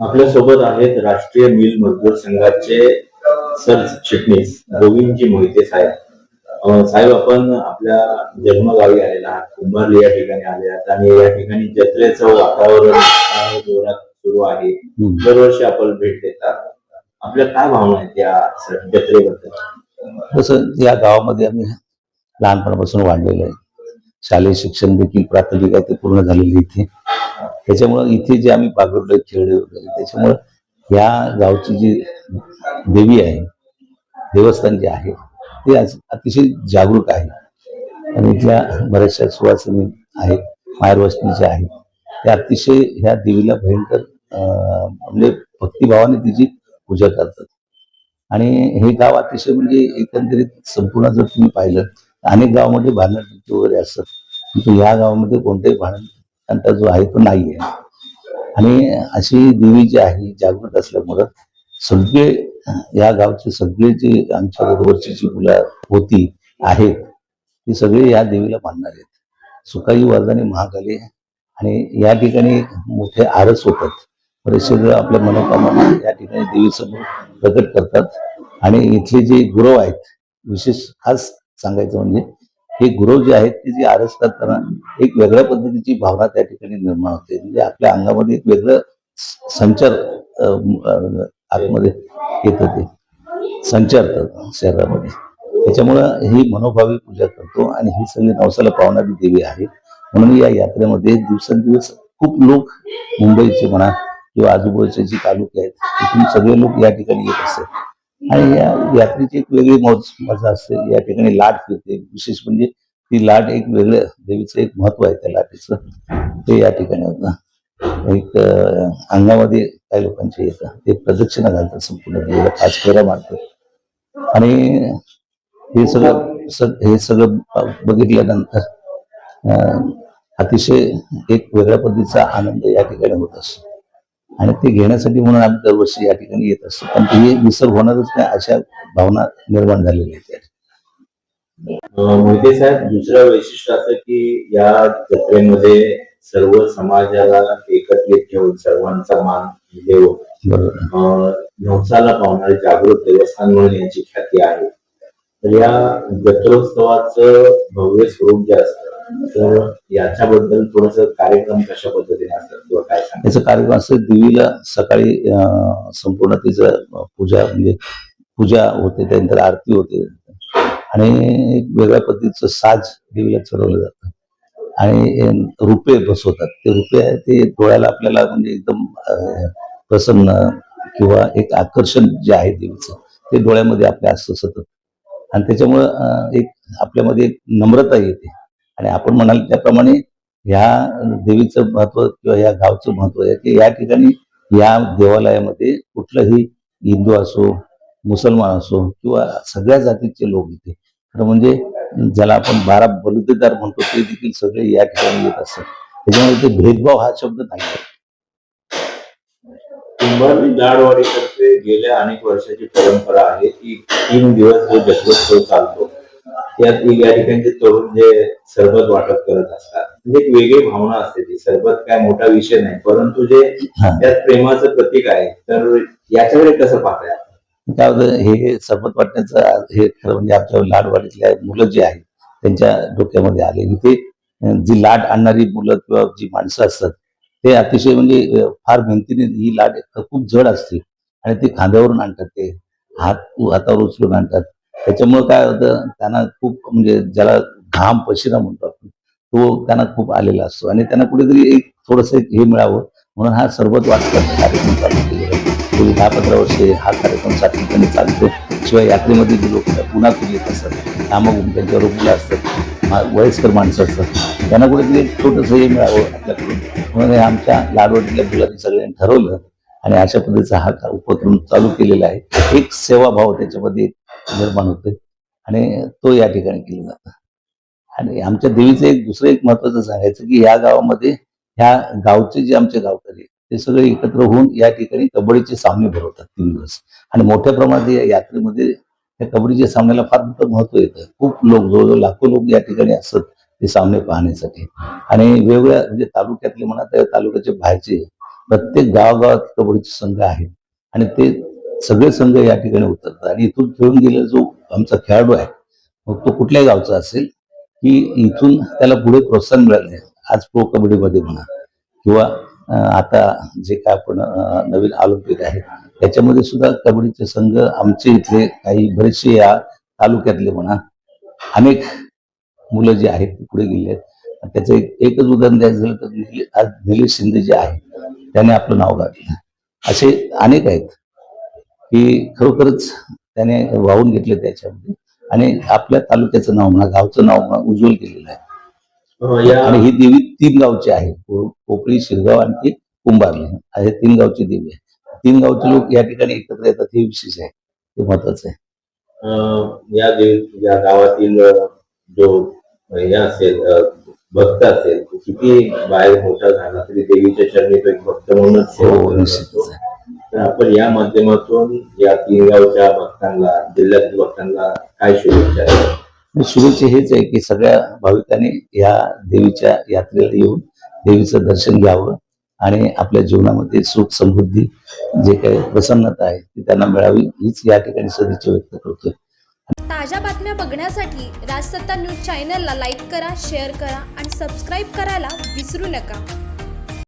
आपल्यासोबत आहेत राष्ट्रीय मिल मजदूर संघाचे सरचिटणीस गोविंदजी मोहिते साहेब. साहेब आपण आपल्या जन्मगावी आलेला आहात कुंभारली या ठिकाणी आले आहात आणि या ठिकाणी जत्रेचं वातावरण जोरात सुरू आहे. दरवर्षी आपण भेट देतात. आपल्या काय भावना आहेत या जत्रेबद्दल? तसं या गावामध्ये आम्ही लहानपणापासून वाढलेलो आहे. शालेय शिक्षण देखील प्राथमिक आहे ते पूर्ण झालेले इथे. त्याच्यामुळं इथे जे आम्ही बागडलोय खेळले वगैरे त्याच्यामुळं या गावची जी देवी आहे देवस्थान जे आहे ते अतिशय जागरूक आहे. आणि इथल्या बऱ्याचशा सुवासिनी आहेत मायर आहेत त्या अतिशय ह्या देवीला भयंकर अं, म्हणजे भक्तिभावाने तिची पूजा करतात. आणि हे गाव अतिशय म्हणजे एकंदरीत संपूर्ण जर तुम्ही पाहिलं अनेक गावामध्ये भांडण वगैरे असतात. परंतु या गावामध्ये कोणत्याही भांडण जो आहे तो नाही आहे आणि अशी देवी जी आहे जागृत असल्यामुळं सगळे या गावचे सगळे जे आमच्या बरोबरची जी मुलं होती आहेत ती सगळे या देवीला मानणार आहेत. सुखाई वरदाने महाकाली आणि या ठिकाणी मोठे आरस होतात. बरेचसे आपल्या मनोकामना या ठिकाणी देवीसमोर प्रकट करतात. आणि इथले जे गुरव आहेत विशेष खास सांगायचं म्हणजे हे गुरव जे आहेत ते जे आरस करताना एक वेगळ्या पद्धतीची भावना त्या ठिकाणी निर्माण होते. म्हणजे आपल्या अंगामध्ये एक वेगळं संचार आतमध्ये येत होते. संचारतात शरीरामध्ये. त्याच्यामुळं ही मनोभावी पूजा करतो आणि ही सगळी नवसाला पावणारी देवी आहे. म्हणून या यात्रेमध्ये दिवसेंदिवस खूप लोक मुंबईचे म्हणा किंवा आजूबाजूचे जे तालुके आहेत तिथून सगळे लोक या ठिकाणी येत असतात. आणि या यात्रेची एक वेगळी मौज मजा असते. या ठिकाणी लाट फिरते. विशेष म्हणजे ती लाट एक वेगळं देवीचं एक महत्त्व आहे त्या लाटेचं. ते या ठिकाणी होतं. एक अंगामध्ये काही लोकांचे येतं. ते प्रदक्षिणा घालतात संपूर्ण देवीला. पाच फेऱ्या मारतात. आणि हे सगळं सग हे सगळं ब- बघितल्यानंतर अतिशय एक वेगळ्या पद्धतीचा आनंद या ठिकाणी होत असतो. आणि ते घेण्यासाठी म्हणून आम्ही दरवर्षी या ठिकाणी येत असतो. पण हे विसर होणारच नाही अशा भावना निर्माण झालेल्या आहेत. मोहिते साहेब दुसरं वैशिष्ट्य असं की या जत्रेमध्ये सर्व समाजाला एकत्रित ठेवून सर्वांचा मान अं, नवसाला पावणारे जागृत देवस्थान म्हणून यांची ख्याती आहे. तर या जत्रोत्सवाचं भव्य स्वरूप जे असतं तर याच्याबद्दल थोडस कार्यक्रम कशा पद्धतीने असतात किंवा काय याचा कार्यक्रम असं देवीला सकाळी संपूर्ण तिचं पूजा म्हणजे पूजा होते त्यानंतर आरती होते. आणि एक वेगळ्या पद्धतीचं साज देवीला चढवलं जातं. आणि रुपे बसवतात. ते रुपे आहे ते डोळ्याला आपल्याला म्हणजे एकदम प्रसन्न किंवा एक आकर्षण जे आहे देवीचं ते डोळ्यामध्ये आपल्या असतं सतत. आणि त्याच्यामुळं एक आपल्यामध्ये एक नम्रता येते. आणि आपण म्हणाल त्याप्रमाणे ह्या देवीचं महत्त्व किंवा या गावचं महत्त्व आहे की या ठिकाणी या देवालयामध्ये कुठलंही हिंदू असो मुसलमान असो किंवा सगळ्या जातीचे लोक इथे खरं म्हणजे ज्याला आपण बारा बलुतेदार म्हणतो ते देखील सगळे या ठिकाणी येत असतात त्याच्यामुळे ते भेदभाव हा शब्द नाही आहे. कुंभारली लाडवाडीतर्फे गेल्या अनेक वर्षाची परंपरा आहे की तीन दिवस जो जत्रोत्सव चालतो त्यात या ठिकाणचे तरुण जे सरबत वाटप करत असतात म्हणजे एक वेगळी भावना असते ती. सरबत काय मोठा विषय नाही परंतु जे. त्यात प्रेमाचं प्रतीक आहे तर याच्याकडे कसं पाहताय? काय होतं हे सरबत वाटण्याचं हे खरं म्हणजे आमच्या लाडवाडीतल्या मुलं जी आहेत त्यांच्या डोक्यामध्ये आले अं, जी लाट आणणारी मुलं किंवा जी माणसं असतात ते अतिशय म्हणजे फार मेहनतीने ही लाट खूप जड असते. आणि ते खांद्यावरून आणतात ते. हात हातावर उचलून आणतात. त्याच्यामुळे काय होतं त्यांना खूप म्हणजे ज्याला घाम पशिरा म्हणतो आपण तो त्यांना खूप आलेला असतो. आणि त्यांना कुठेतरी एक थोडस हे मिळावं म्हणून हा सर्वच वाटण्याचा कार्यक्रम चालू केलेला. आहे पूर्वी दहा पंधरा वर्षे हा कार्यक्रम सातत्याने चालतो. शिवाय यात्रेमध्ये जे लोक पुन्हा येत असतात कामागून त्यांच्यावर मुलं असतात वयस्कर माणसं असतात त्यांना कुठेतरी एक छोटंसं हे मिळावं आपल्याकडून. म्हणून हे आमच्या लाडवडीतल्या मुलांनी सगळ्यांनी ठरवलं. आणि अशा पद्धतीचा हा उपक्रम चालू केलेला आहे. एक सेवाभाव त्याच्यामध्ये निर्माण होते. आणि तो या ठिकाणी केला जातो. आणि आमच्या देवीचं एक दुसरं एक महत्वाचं सांगायचं की या गावामध्ये ह्या गावचे जे आमचे गावकरी ते सगळे एकत्र होऊन या ठिकाणी कबड्डीचे सामने भरवतात तीन दिवस. आणि मोठ्या प्रमाणात या यात्रेमध्ये त्या कबड्डीच्या सामन्याला फार मोठं महत्त्व येतं. खूप लोक जवळजवळ लाखो लोक या ठिकाणी असत ते सामने पाहण्यासाठी. आणि वेगवेगळ्या म्हणजे तालुक्यातले म्हणा त्या तालुक्याचे बाहेरचे प्रत्येक गावागावात कबड्डीचे संघ आहेत. आणि ते सगळे संघ या ठिकाणी उतरतात. आणि इथून खेळून गेलेला जो आमचा खेळाडू आहे मग तो कुठल्याही गावचा असेल की इथून त्याला पुढे प्रोत्साहन मिळाले आज प्रो कबड्डीमध्ये म्हणा किंवा आता जे काय आपण नवीन ऑलिम्पिक आहे त्याच्यामध्ये सुद्धा कबड्डीचे संघ आमचे इथले काही बरेचसे या तालुक्यातले म्हणा अनेक मुलं जी आहेत पुढे गेले आहेत. त्याचं एकच उदाहरण द्यायचं झालं तर आज निलेश शिंदे जे आहे त्याने आपलं नाव गाठलं. असे अनेक आहेत. की खरोखरच त्याने वाहून घेतले त्याच्यामध्ये. आणि आपल्या तालुक्याचं नाव म्हणा गावचं नाव म्हणा उज्ज्वल केलेलं आहे. या आणि ही देवी तीन गावची आहे. को- कोपरी शिरगाव आणि ती कुंभारली. हे तीन गावची देवी आहे. तीन गावचे लोक या ठिकाणी एकत्र येतात हे विशेष आहे. ते महत्वाचं आहे. या देव या गावातील जो हे असेल भक्त असेल किती बाहेर मोठा झाला तरी देवीच्या चरणी तो एक भक्त म्हणूनच तर आपण या माध्यमातून या तीन गावच्या भक्तांना जिल्ह्यातील भक्तांना काय शुभेच्छा शुभेच्छा हेच आहे की सगळ्या भाविकांनी या देवीच्या यात्रेला येऊन देवीचं दर्शन घ्यावं आणि आपल्या जीवनामध्ये सुख समृद्धी जे काही प्रसन्नता आहे ती त्यांना मिळावी हीच या ठिकाणी सदिच्छा व्यक्त करतोय. ताज्या बातम्या बघण्यासाठी राजसत्ता न्यूज चॅनलला लाईक करा शेअर करा आणि सबस्क्राईब करायला विसरू नका.